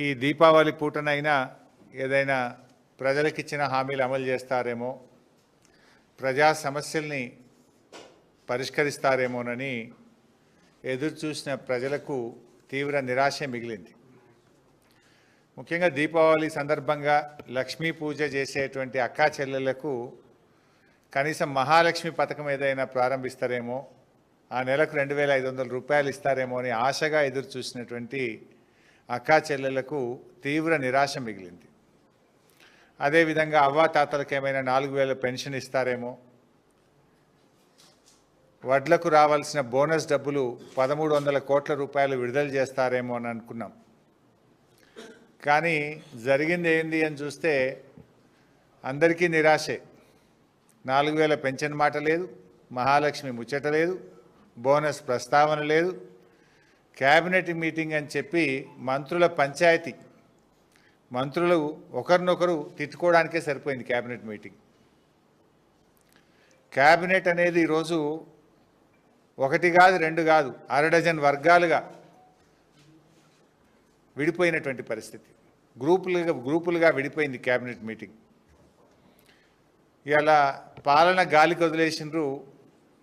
ఈ దీపావళి పూటనైనా ఏదైనా ప్రజలకిచ్చిన హామీలు అమలు చేస్తారేమో ప్రజా సమస్యల్ని పరిష్కరిస్తారేమోనని ఎదురు చూసిన ప్రజలకు తీవ్ర నిరాశ మిగిలింది. ముఖ్యంగా దీపావళి సందర్భంగా లక్ష్మీ పూజ చేసేటువంటి అక్కా చెల్లెళ్ళకు కనీసం మహాలక్ష్మి పథకం ఏదైనా ప్రారంభిస్తారేమో ఆ నెలకు రెండు వేల ఐదు వందల రూపాయలు ఇస్తారేమో అని ఆశగా ఎదురు చూసినటువంటి అక్కా చెల్లెళ్ళకు తీవ్ర నిరాశ మిగిలింది. అదేవిధంగా అవ్వాతాతలకు ఏమైనా నాలుగు వేల పెన్షన్ ఇస్తారేమో? వడ్లకు రావాల్సిన బోనస్ డబ్బులు పదమూడు వందల కోట్ల రూపాయలు విడుదల చేస్తారేమో అని అనుకున్నాం. కానీ జరిగింది ఏంది అని చూస్తే అందరికీ నిరాశే. నాలుగు వేల పెన్షన్ మాట లేదు మహాలక్ష్మి ముచ్చట లేదు బోనస్ ప్రస్తావన లేదు క్యాబినెట్ మీటింగ్ అని చెప్పి మంత్రుల పంచాయతీ. మంత్రులు ఒకరినొకరు తిట్టుకోవడానికే సరిపోయింది క్యాబినెట్ మీటింగ్. క్యాబినెట్ అనేది ఈరోజు ఒకటి కాదు రెండు కాదు అర డజన్ వర్గాలుగా విడిపోయినటువంటి పరిస్థితి. గ్రూపులుగా గ్రూపులుగా విడిపోయింది క్యాబినెట్ మీటింగ్. ఇలా పాలన గాలికి వదిలేసినారు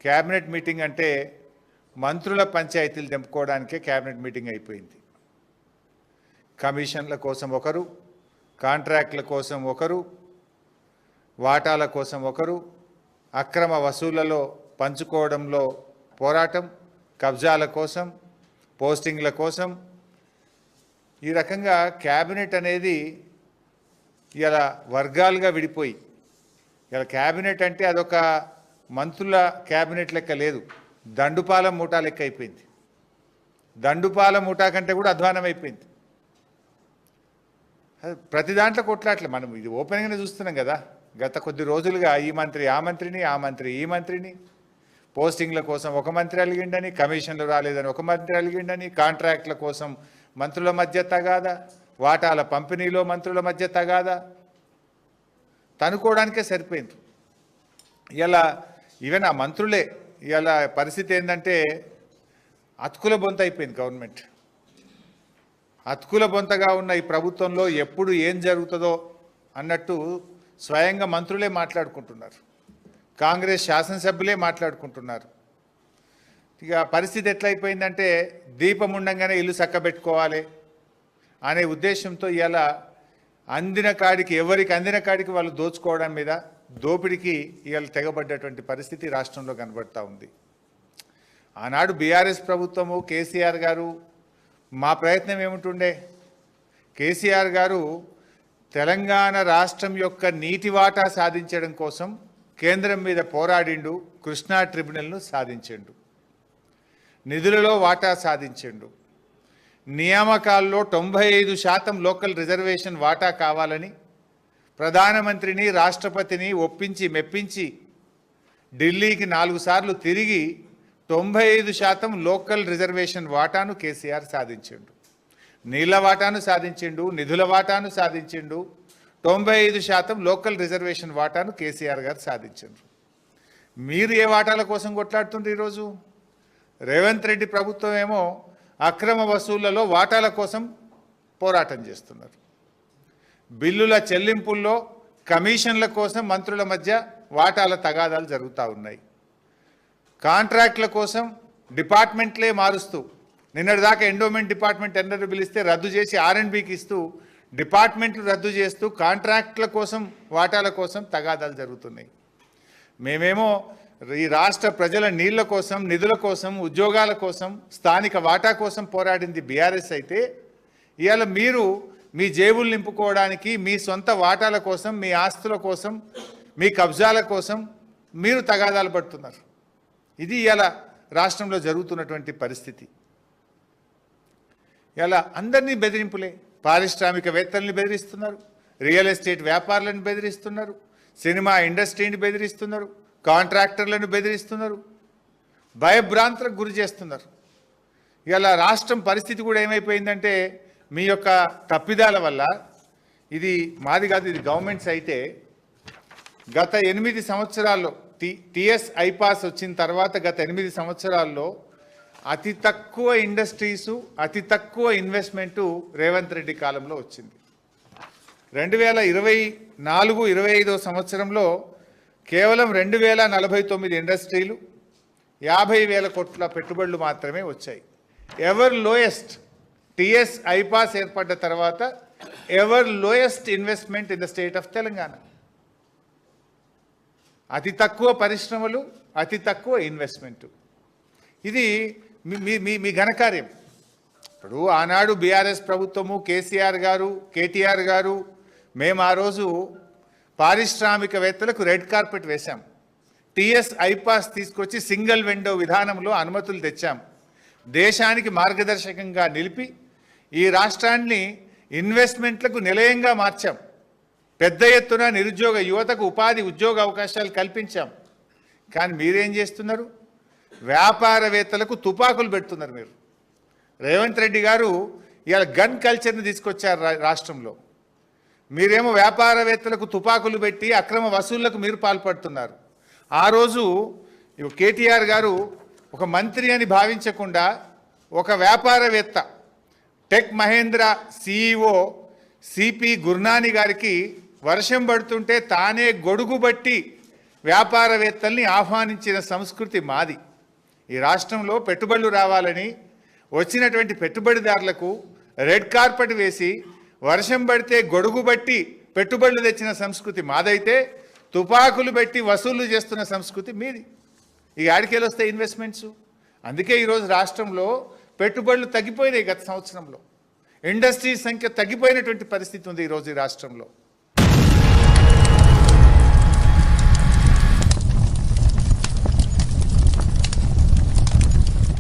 క్యాబినెట్ మీటింగ్ అంటే మంత్రుల పంచాయతీలు తెంపుకోవడానికే క్యాబినెట్ మీటింగ్ అయిపోయింది. కమిషన్ల కోసం ఒకరు కాంట్రాక్ట్ల కోసం ఒకరు వాటాల కోసం ఒకరు అక్రమ వసూళ్ళలో పంచుకోవడంలో పోరాటం కబ్జాల కోసం పోస్టింగ్ల కోసం. ఈ రకంగా క్యాబినెట్ అనేది ఇలా వర్గాలుగా విడిపోయి ఇలా క్యాబినెట్ అంటే అదొక మంత్రుల క్యాబినెట్ లెక్క లేదు. దండుపాల మూటా లెక్క అయిపోయింది. దండుపాల మూటా కంటే కూడా అధ్వానం అయిపోయింది. ప్రతి దాంట్లో కొట్లాట్లే మనం. ఇది ఓపెన్గానే చూస్తున్నాం కదా. గత కొద్ది రోజులుగా ఈ మంత్రి ఆ మంత్రిని ఆ మంత్రి ఈ మంత్రిని. పోస్టింగ్ల కోసం ఒక మంత్రి అలిగిండని కమిషన్లు రాలేదని ఒక మంత్రి అలిగిండని కాంట్రాక్ట్ల కోసం మంత్రుల మధ్య తగాదా వాటాల పంపిణీలో మంత్రుల మధ్య తగాదా. తనుకోవడానికే సరిపోయింది. ఇలా ఈవెన్ ఆ మంత్రులే ఇవాళ పరిస్థితి ఏంటంటే అతుకుల బొంత అయిపోయింది గవర్నమెంట్. అతుకుల బొంతగా ఉన్న ఈ ప్రభుత్వంలో ఎప్పుడు ఏం జరుగుతుందో అన్నట్టు స్వయంగా మంత్రులే మాట్లాడుకుంటున్నారు. కాంగ్రెస్ శాసనసభ్యులే మాట్లాడుకుంటున్నారు. ఇక పరిస్థితి ఎట్లయిపోయిందంటే దీపం ఉండంగానే ఇల్లు చక్కబెట్టుకోవాలి అనే ఉద్దేశంతో ఇలా అందిన కాడికి ఎవరికి అందిన కాడికి వాళ్ళు దోచుకోవడం మీద దోపిడికి ఇవాళ తెగబడ్డటువంటి పరిస్థితి రాష్ట్రంలో కనబడతా ఉంది. ఆనాడు బీఆర్ఎస్ ప్రభుత్వము కేసీఆర్ గారు మా ప్రయత్నం ఏమిటుండే? కేసీఆర్ గారు తెలంగాణ రాష్ట్రం యొక్క నీటి వాటా సాధించడం కోసం కేంద్రం మీద పోరాడిండు కృష్ణా ట్రిబ్యునల్ను సాధించిండు. నిధులలో వాటా సాధించిండు. నియామకాల్లో తొంభై ఐదు శాతం లోకల్ రిజర్వేషన్ వాటా కావాలని ప్రధానమంత్రిని రాష్ట్రపతిని ఒప్పించి మెప్పించి ఢిల్లీకి నాలుగు సార్లు తిరిగి తొంభై ఐదు శాతం లోకల్ రిజర్వేషన్ వాటాను కేసీఆర్ సాధించిండు. నీళ్ళ వాటాను సాధించిండు నిధుల వాటాను సాధించిండు తొంభై ఐదు శాతం లోకల్ రిజర్వేషన్ వాటాను కేసీఆర్ గారు సాధించిండ్రు. మీరు ఏ వాటాల కోసం కొట్లాడుతుండ్రు ఈరోజు? రేవంత్ రెడ్డి ప్రభుత్వం ఏమో అక్రమ వసూళ్ళలో వాటాల కోసం పోరాటం చేస్తున్నారు. బిల్లుల చెల్లింపుల్లో కమిషన్ల కోసం మంత్రుల మధ్య వాటాల తగాదాలు జరుగుతూ ఉన్నాయి. కాంట్రాక్ట్ల కోసం డిపార్ట్మెంట్లే మారుస్తూ నిన్నటిదాకా ఎండోమెంట్ డిపార్ట్మెంట్ టెండర్ పిలిస్తే రద్దు చేసి ఆర్ఎండ్బికి ఇస్తూ డిపార్ట్మెంట్లు రద్దు చేస్తూ కాంట్రాక్ట్ల కోసం వాటాల కోసం తగాదాలు జరుగుతున్నాయి. మేమేమో ఈ రాష్ట్ర ప్రజల నీళ్ళ కోసం నిధుల కోసం ఉద్యోగాల కోసం స్థానిక వాటా కోసం పోరాడింది బీఆర్ఎస్ అయితే ఇవాళ మీరు మీ జేబులు నింపుకోవడానికి మీ సొంత వాటాల కోసం మీ ఆస్తుల కోసం మీ కబ్జాల కోసం మీరు తగాదాలు పడుతున్నారు. ఇది ఇలా రాష్ట్రంలో జరుగుతున్నటువంటి పరిస్థితి. ఇలా అందరినీ బెదిరింపులే. పారిశ్రామికవేత్తల్ని బెదిరిస్తున్నారు. రియల్ ఎస్టేట్ వ్యాపారులను బెదిరిస్తున్నారు. సినిమా ఇండస్ట్రీని బెదిరిస్తున్నారు. కాంట్రాక్టర్లను బెదిరిస్తున్నారు. భయభ్రాంతులకు గురి చేస్తున్నారు. ఇలా రాష్ట్రం పరిస్థితి కూడా ఏమైపోయిందంటే మీ యొక్క తప్పిదాల వల్ల ఇది మాది కాదు ఇది గవర్నమెంట్స్ అయితే గత ఎనిమిది సంవత్సరాల్లో టి టిఎస్ ఐపాస్ వచ్చిన తర్వాత గత ఎనిమిది సంవత్సరాల్లో అతి తక్కువ ఇండస్ట్రీసు అతి తక్కువ ఇన్వెస్ట్మెంటు రేవంత్ రెడ్డి కాలంలో వచ్చింది. రెండు వేల ఇరవై నాలుగు ఇరవై ఐదో సంవత్సరంలో కేవలం రెండు వేల నలభై తొమ్మిది ఇండస్ట్రీలు యాభై వేల కోట్ల పెట్టుబడులు మాత్రమే వచ్చాయి. Ever lowest? టిఎస్ ఐపాస్ ఏర్పడ్డ తర్వాత ever lowest investment in the state of Telangana. అతి తక్కువ పరిశ్రమలు అతి తక్కువ ఇన్వెస్ట్మెంట్. ఇది మీ- మీ మీ మీ ఘనకార్యం. ఇప్పుడు ఆనాడు బీఆర్ఎస్ ప్రభుత్వము కేసీఆర్ గారు కేటీఆర్ గారు మేము ఆ రోజు పారిశ్రామికవేత్తలకు రెడ్ కార్పెట్ వేశాం. టిఎస్ ఐపాస్ తీసుకొచ్చి సింగిల్ విండో విధానంలో అనుమతులు తెచ్చాం. దేశానికి మార్గదర్శకంగా నిలిపి ఈ రాష్ట్రాన్ని ఇన్వెస్ట్మెంట్లకు నిలయంగా మార్చాం. పెద్ద ఎత్తున నిరుద్యోగ యువతకు ఉపాధి ఉద్యోగ అవకాశాలు కల్పించాం. కానీ మీరేం చేస్తున్నారు? వ్యాపారవేత్తలకు తుపాకులు పెడుతున్నారు మీరు. రేవంత్ రెడ్డి గారు ఇవాళ గన్ కల్చర్ని తీసుకొచ్చారు రా- రాష్ట్రంలో. మీరేమో వ్యాపారవేత్తలకు తుపాకులు పెట్టి అక్రమ వసూళ్ళకు మీరు పాల్పడుతున్నారు. ఆ రోజు కేటీఆర్ గారు ఒక మంత్రి అని భావించకుండా ఒక వ్యాపారవేత్త Tech Mahindra CEO CP Gurnani గారికి వర్షం పడుతుంటే తానే గొడుగు బట్టి వ్యాపారవేత్తల్ని ఆహ్వానించిన సంస్కృతి మాది. ఈ రాష్ట్రంలో పెట్టుబడులు రావాలని వచ్చినటువంటి పెట్టుబడిదారులకు రెడ్ కార్పెట్ వేసి వర్షం పడితే గొడుగు బట్టి పెట్టుబడులు తెచ్చిన సంస్కృతి మాదైతే తుపాకులు పెట్టి వసూలు చేస్తున్న సంస్కృతి మీది. ఈ ఆడికేలు వస్తాయి ఇన్వెస్ట్మెంట్స్ అందుకే ఈరోజు రాష్ట్రంలో పెట్టుబడులు తగ్గిపోయినాయి గత సంవత్సరంలో. ఇండస్ట్రీ సంఖ్య తగ్గిపోయినటువంటి పరిస్థితి ఉంది ఈరోజు ఈ రాష్ట్రంలో.